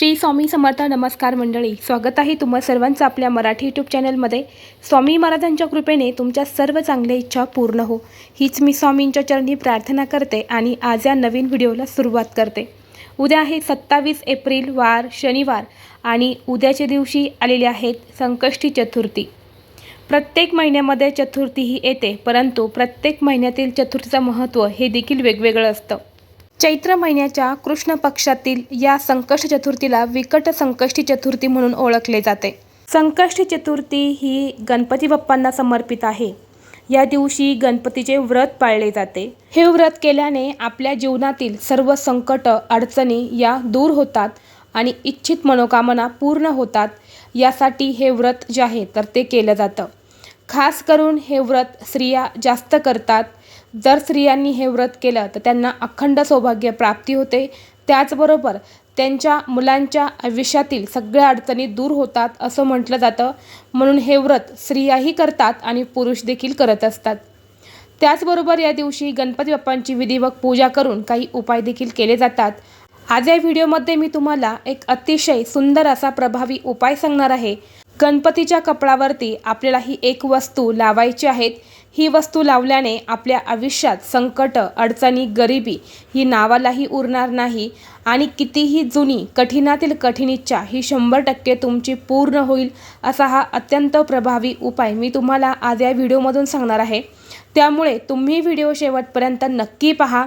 श्री स्वामी समर्थ नमस्कार मंडळी. स्वागत आहे तुम्हा सर्वांचं आपल्या मराठी यूट्यूब चॅनलमध्ये स्वामी महाराजांच्या कृपेने तुमच्या सर्व चांगल्या इच्छा पूर्ण हो. हीच मी स्वामींच्या चरणी प्रार्थना करते आणि आज या नवीन व्हिडिओला सुरुवात करते. उद्या आहे सत्तावीस एप्रिल वार शनिवार आणि उद्याच्या दिवशी आलेले आहेत संकष्टी चतुर्थी. प्रत्येक महिन्यामध्ये चतुर्थी ही येते परंतु प्रत्येक महिन्यातील चतुर्थीचं महत्त्व हे देखील वेगवेगळं असतं. चैत्र महिन्याच्या कृष्ण पक्षातील या संकष्ट चतुर्थीला विकट संकष्टी चतुर्थी म्हणून ओळखले जाते. संकष्टी चतुर्थी ही गणपती बाप्पांना समर्पित आहे. या दिवशी गणपतीचे व्रत पाळले जाते. हे व्रत केल्याने आपल्या जीवनातील सर्व संकट अडचणी या दूर होतात आणि इच्छित मनोकामना पूर्ण होतात. यासाठी हे व्रत जे आहे तर ते केलं जातं. खास करून हे व्रत स्त्रिया जास्त करतात. जर स्त्रियांनी हे व्रत केलं तर त्यांना अखंड सौभाग्य प्राप्ती होते. त्याचबरोबर त्यांच्या मुलांच्या आयुष्यातील सगळ्या अडचणी दूर होतात असं म्हटलं जातं. म्हणून हे व्रत स्त्रियाही करतात आणि पुरुष देखील करत असतात. त्याचबरोबर या दिवशी गणपती बाप्पांची विधिवत पूजा करून काही उपाय देखील केले जातात. आज या व्हिडिओमध्ये मी तुम्हाला एक अतिशय सुंदर असा प्रभावी उपाय सांगणार आहे. गणपतीच्या कपडावरती आपल्याला ही एक वस्तू लावायची आहेत. ही वस्तू लावल्याने आपल्या आयुष्यात संकट अडचणी गरिबी ही नावालाही उरणार नाही आणि कितीही जुनी कठीणातील कठीण इच्छा ही शंभर टक्के तुमची पूर्ण होईल असा हा अत्यंत प्रभावी उपाय मी तुम्हाला आज या व्हिडिओमधून सांगणार आहे. त्यामुळे तुम्ही व्हिडिओ शेवटपर्यंत नक्की पहा.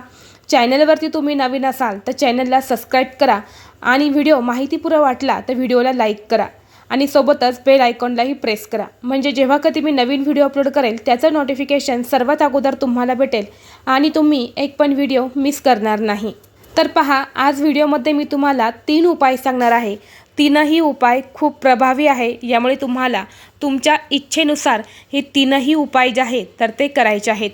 चॅनलवरती तुम्ही नवीन असाल तर चॅनलला सबस्क्राईब करा आणि व्हिडिओ माहितीपूर्ण वाटला तर व्हिडिओला लाईक करा. आणि सोबतच बेल आयकॉनलाही प्रेस करा. म्हणजे जेव्हा कधी मी नवीन व्हिडिओ अपलोड करेल त्याचं नोटिफिकेशन सर्वात अगोदर तुम्हाला भेटेल आणि तुम्ही एक पण व्हिडिओ मिस करणार नाही. तर पहा आज व्हिडिओमध्ये मी तुम्हाला तीन उपाय सांगणार आहे. तीनही उपाय खूप प्रभावी आहे. यामुळे तुम्हाला तुमच्या इच्छेनुसार हे तीनही उपाय जे आहेत तर ते करायचे आहेत.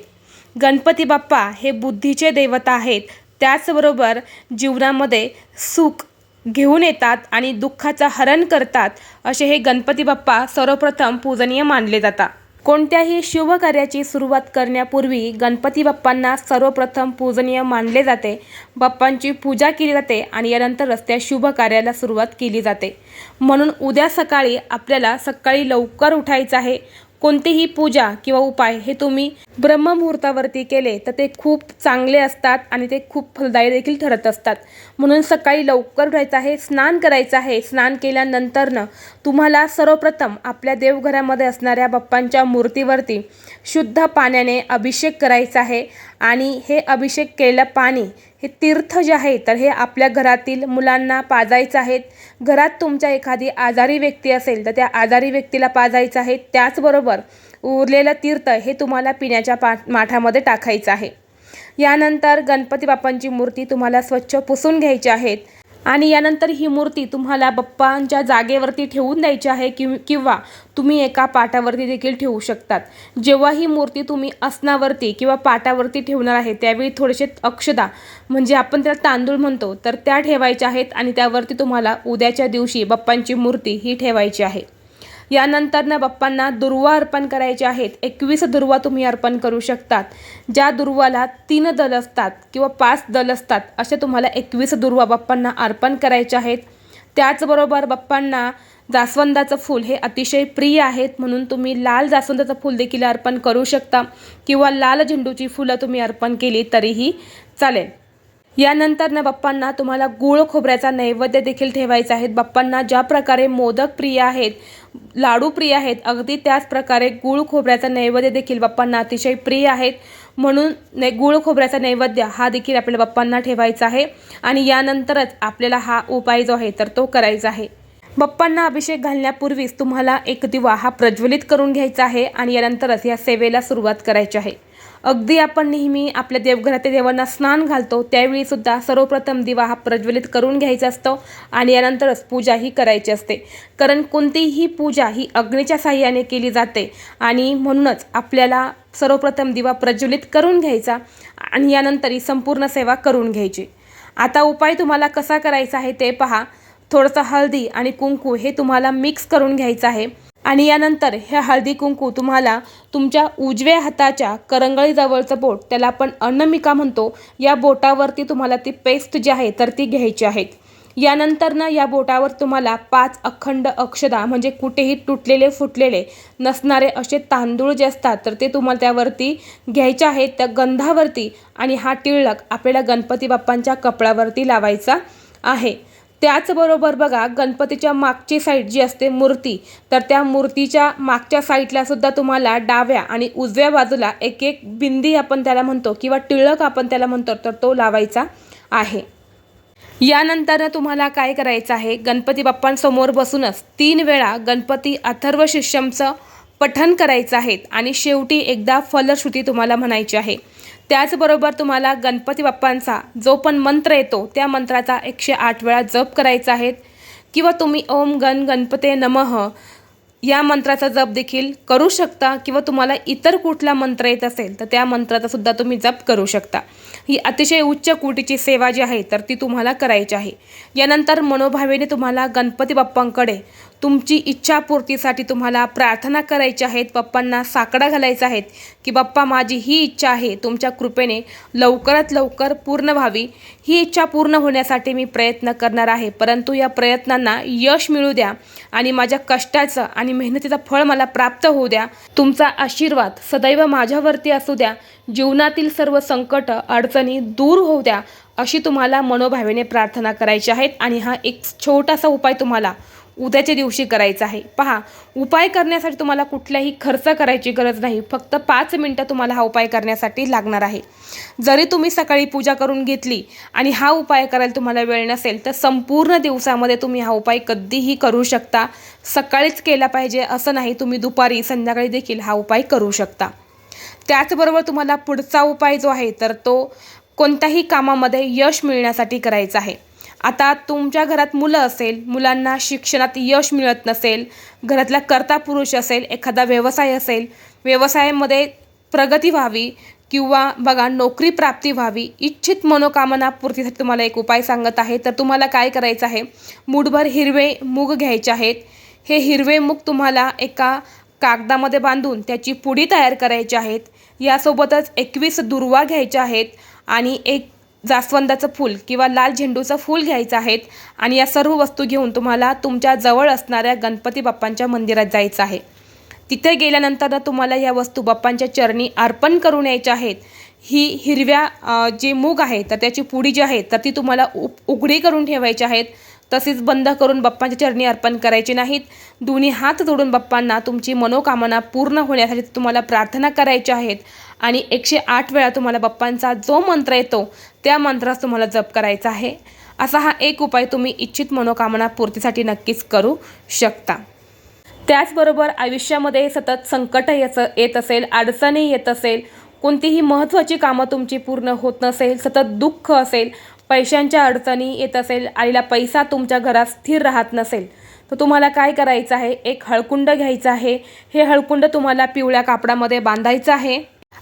गणपती बाप्पा हे बुद्धीचे देवता आहेत. त्याचबरोबर जीवनामध्ये सुख घेऊन येतात आणि दुःखाचं हरण करतात असे हे गणपती बाप्पा सर्वप्रथम पूजनीय मानले जातात. कोणत्याही शुभ कार्याची सुरुवात करण्यापूर्वी गणपती बाप्पांना सर्वप्रथम पूजनीय मानले जाते. बाप्पांची पूजा केली जाते आणि यानंतर रस्त्या शुभ कार्याला सुरुवात केली जाते. म्हणून उद्या सकाळी आपल्याला सकाळी लवकर उठायचं आहे. कोणतीही पूजा किंवा उपाय हे तुम्ही ब्रह्ममुहूर्तावरती केले तर ते खूप चांगले असतात आणि ते खूप फलदायी देखील ठरत असतात. म्हणून सकाळी लवकर उठायचं आहे स्नान करायचं आहे. स्नान केल्यानंतरनं तुम्हाला सर्वप्रथम आपल्या देवघरामध्ये असणाऱ्या बाप्पांच्या मूर्तीवरती शुद्ध पाण्याने अभिषेक करायचा आहे. आणि हे अभिषेक केलेलं पाणी हे तीर्थ जे आहे तर हे आपल्या घरातील मुलांना पाजायचं आहेत घरात तुमच्या एखादी आजारी व्यक्ती असेल तर त्या आजारी व्यक्तीला पाजायचं आहे. त्याचबरोबर उरलेलं तीर्थ हे तुम्हाला पिण्याच्या पा माठामध्ये टाकायचं आहे. यानंतर गणपती बाप्पांची मूर्ती तुम्हाला स्वच्छ पुसून घ्यायची आहेत आणि यानंतर ही मूर्ती तुम्हाला बप्पांच्या जागेवरती ठेवून द्यायची आहे कि किंवा तुम्ही एका पाटावरती देखील ठेवू शकतात. जेव्हा ही मूर्ती तुम्ही असनावरती किंवा पाटावरती ठेवणार आहे त्यावेळी थोडेसे अक्षदा म्हणजे आपण त्याला तांदूळ म्हणतो तर त्या ठेवायच्या आहेत आणि त्यावरती तुम्हाला उद्याच्या दिवशी बप्पांची मूर्ती ही ठेवायची आहे. यानंतरनं बाप्पांना दुर्वा अर्पण करायचे आहेत. एकवीस दुर्वा तुम्ही अर्पण करू शकतात. ज्या दुर्वाला तीन दल असतात किंवा पाच दल असतात असे तुम्हाला एकवीस दुर्वा बाप्पांना अर्पण करायचे आहेत. त्याचबरोबर बाप्पांना जास्वंदाचं फूल हे अतिशय प्रिय आहेत म्हणून तुम्ही लाल जास्वंदाचं फूल देखील अर्पण करू शकता किंवा लाल झेंडूची फुलं तुम्ही अर्पण केली तरीही चालेल. यानंतर बाप्पांना तुम्हाला गुळ खोबऱ्याचा नैवेद्य देखील ठेवायचा आहे बाप्पांना ज्या प्रकारे मोदक प्रिय आहेत लाडू प्रिय आहेत अगदी त्याच प्रकारे गुळ खोबऱ्याचा नैवेद्य देखील बाप्पांना अतिशय प्रिय आहेत. म्हणून नै गुळ खोबऱ्याचा नैवेद्य हा देखील आपल्या बाप्पांना ठेवायचा आहे. आणि यानंतरच आपल्याला हा उपाय जो आहे तर तो करायचा आहे. बाप्पांना अभिषेक घालण्यापूर्वीच तुम्हाला एक दिवा हा प्रज्वलित करून घ्यायचा आहे आणि यानंतरच या सेवेला सुरुवात करायची आहे. अगदी आपण नेहमी आपल्या देवघरातील देवांना स्नान घालतो त्यावेळीसुद्धा सर्वप्रथम दिवा हा प्रज्वलित करून घ्यायचा असतो आणि यानंतरच पूजाही करायची असते. कारण कोणतीही पूजा ही अग्नीच्या साह्याने केली जाते आणि म्हणूनच आपल्याला सर्वप्रथम दिवा प्रज्वलित करून घ्यायचा आणि यानंतर ही संपूर्ण सेवा करून घ्यायची. आता उपाय तुम्हाला कसा करायचा आहे ते पहा. थोडंसं हळदी आणि कुंकू हे तुम्हाला मिक्स करून घ्यायचं आहे. आणि यानंतर हे हळदी कुंकू तुम्हाला तुमच्या उजव्या हाताच्या करंगळीजवळचं बोट त्याला आपण अनमिका म्हणतो या बोटावरती तुम्हाला ती पेस्ट जी आहे तर ती घ्यायची आहेत यानंतर ना या बोटावर तुम्हाला पाच अखंड अक्षदा म्हणजे कुठेही तुटलेले फुटलेले नसणारे असे तांदूळ जे असतात तर ते तुम्हाला त्यावरती घ्यायचे आहेत. त्या गंधावरती आणि हा टिळक आपल्याला गणपती बाप्पांच्या कपड्यावरती लावायचा आहे. त्याचबरोबर बघा गणपतीच्या मागची साईड जी असते मूर्ती तर त्या मूर्तीच्या मागच्या साईडला सुद्धा तुम्हाला डाव्या आणि उजव्या बाजूला एक एक बिंदी आपण त्याला म्हणतो किंवा टिळक आपण त्याला म्हणतो तर तो लावायचा आहे. यानंतर तुम्हाला काय करायचं आहे गणपती बाप्पांसमोर बसूनच तीन वेळा गणपती अथर्व शिष्यमचं पठण करायचं आहे आणि शेवटी एकदा फलश्रुती तुम्हाला म्हणायची आहे. त्याचबरोबर तुम्हाला गणपती बाप्पांचा जो पण मंत्र येतो त्या मंत्राचा एकशे आठ वेळा जप करायचा आहे. किंवा तुम्ही ओम गण गणपते नमः या मंत्राचा जप देखील करू शकता किंवा तुम्हाला इतर कुठला मंत्र येत असेल तर त्या मंत्राचा सुद्धा तुम्ही जप करू शकता. ही अतिशय उच्च कोटीची सेवा जी आहे तर ती तुम्हाला करायची आहे. यानंतर मनोभावेने तुम्हाला गणपती बाप्पांकडे तुमची इच्छापूर्तीसाठी तुम्हाला प्रार्थना करायची आहेत बाप्पांना साकडा घालायचा आहेत की बाप्पा माझी ही इच्छा आहे तुमच्या कृपेने लवकरात लवकर पूर्ण व्हावी. ही इच्छा पूर्ण होण्यासाठी मी प्रयत्न करणार आहे. परंतु या प्रयत्नांना यश मिळू द्या आणि माझ्या कष्टाचं आणि मेहनतीचं फळ मला प्राप्त होऊ द्या. तुमचा आशीर्वाद सदैव माझ्यावरती असू द्या. जीवनातील सर्व संकट अडचणी दूर होऊ द्या अशी तुम्हाला मनोभावेने प्रार्थना करायची आहेत आणि हा एक छोटासा उपाय तुम्हाला उद्याच्या दिवशी करायचा आहे. पहा उपाय करण्यासाठी तुम्हाला कुठलाही खर्च करायची गरज नाही. फक्त पाच मिनटं तुम्हाला हा उपाय करण्यासाठी लागणार आहे. जरी तुम्ही सकाळी पूजा करून घेतली आणि हा उपाय करायला तुम्हाला वेळ नसेल तर संपूर्ण दिवसामध्ये तुम्ही हा उपाय कधीही करू शकता. सकाळीच केला पाहिजे असं नाही तुम्ही दुपारी संध्याकाळी देखील हा उपाय करू शकता. त्याचबरोबर तुम्हाला पुढचा उपाय जो आहे तर तो कोणत्याही कामामध्ये यश मिळण्यासाठी करायचा आहे. आता तुमच्या घरात मुलं असेल मुलांना शिक्षणात यश मिळत नसेल घरातला कर्ता पुरुष असेल एखादा व्यवसाय असेल व्यवसायामध्ये प्रगती व्हावी किंवा बघा नोकरी प्राप्ती व्हावी इच्छित मनोकामना पूर्तीसाठी तुम्हाला एक उपाय सांगत आहे. तर तुम्हाला काय करायचं आहे? मूठभर हिरवे मूग घ्यायचे आहेत. हे हिरवे मूग तुम्हाला एका कागदामध्ये बांधून त्याची पुडी तयार करायची आहेत. यासोबतच एकवीस दुर्वा घ्यायच्या आहेत आणि एक जास्वंदाचं फूल किंवा लाल झेंडूचं फूल घ्यायचं आहेत आणि या सर्व वस्तू घेऊन तुम्हाला तुमच्या जवळ असणाऱ्या गणपती बाप्पांच्या मंदिरात जायचं आहे. तिथे गेल्यानंतर तुम्हाला या वस्तू बाप्पांच्या चरणी अर्पण करून यायच्या आहेत. ही हिरव्या जे मूग आहे तर त्याची पुडी जी आहे तर ती तुम्हाला उ उघडी करून ठेवायची आहेत. तसेच बंद करून बाप्पांच्या चरणी अर्पण करायचे नाहीत. दोन्ही हात जोडून बाप्पांना तुमची मनोकामना पूर्ण होण्यासाठी तुम्हाला प्रार्थना करायच्या आहेत. आणि एकशे आठ वेळा तुम्हाला बाप्पांचा जो मंत्र येतो त्या मंत्रास तुम्हाला जप करायचा आहे. असा हा एक उपाय तुम्ही इच्छित मनोकामना पूर्तीसाठी नक्कीच करू शकता. त्याचबरोबर आयुष्यामध्ये सतत संकट येत येत असेल अडचणी येत असेल कोणतीही महत्त्वाची कामं तुमची पूर्ण होत नसेल सतत दुःख असेल पैशांच्या अडचणी येत असेल आलेला पैसा तुमच्या घरात स्थिर राहत नसेल तर तुम्हाला काय करायचं आहे? एक हळकुंड घ्यायचं आहे. हे हळकुंड तुम्हाला पिवळ्या कापडामध्ये बांधायचं आहे.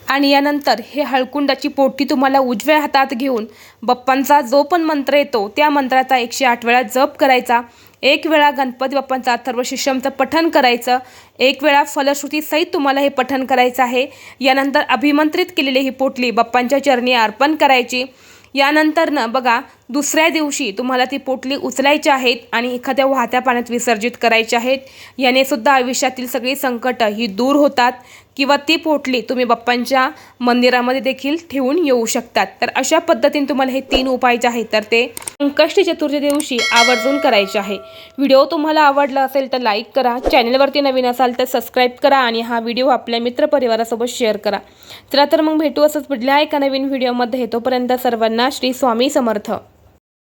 आणि यानंतर हे हळकुंडाची पोटी तुम्हाला उजव्या हातात घेऊन बाप्पांचा जो पण मंत्र येतो त्या मंत्राचा एकशे आठ वेळा जप करायचा. एक वेळा गणपती बाप्पांचा अथर्व शिष्यमचं पठण करायचं. एक वेळा फलश्रुतीसहित तुम्हाला हे पठण करायचं आहे. यानंतर अभिमंत्रित केलेली ही पोटली बाप्पांच्या चरणी अर्पण करायची. यानंतर ना बघा दुसऱ्या दिवशी तुम्हाला ती पोटली उचलायची आहेत आणि एखाद्या वाहत्या पाण्यात विसर्जित करायची आहेत. याने सुद्धा आयुष्यातील सगळी संकटं ही दूर होतात किंवा ती पोटली तुम्ही बाप्पांच्या मंदिरामध्ये देखील ठेवून येऊ शकतात. तर अशा पद्धतीने तुम्हाला हे तीन उपाय जे आहेत तर ते संकष्टी चतुर्थी दिवशी आवर्जून करायचे आहे. व्हिडिओ तुम्हाला आवडला असेल तर लाईक करा चॅनलवरती नवीन असाल तर सबस्क्राईब करा आणि हा व्हिडिओ आपल्या मित्रपरिवारासोबत शेअर करा. चला तर मग भेटू असंच पुढल्या एका नवीन व्हिडिओमध्ये. तोपर्यंत सर्वांना श्री स्वामी समर्थ.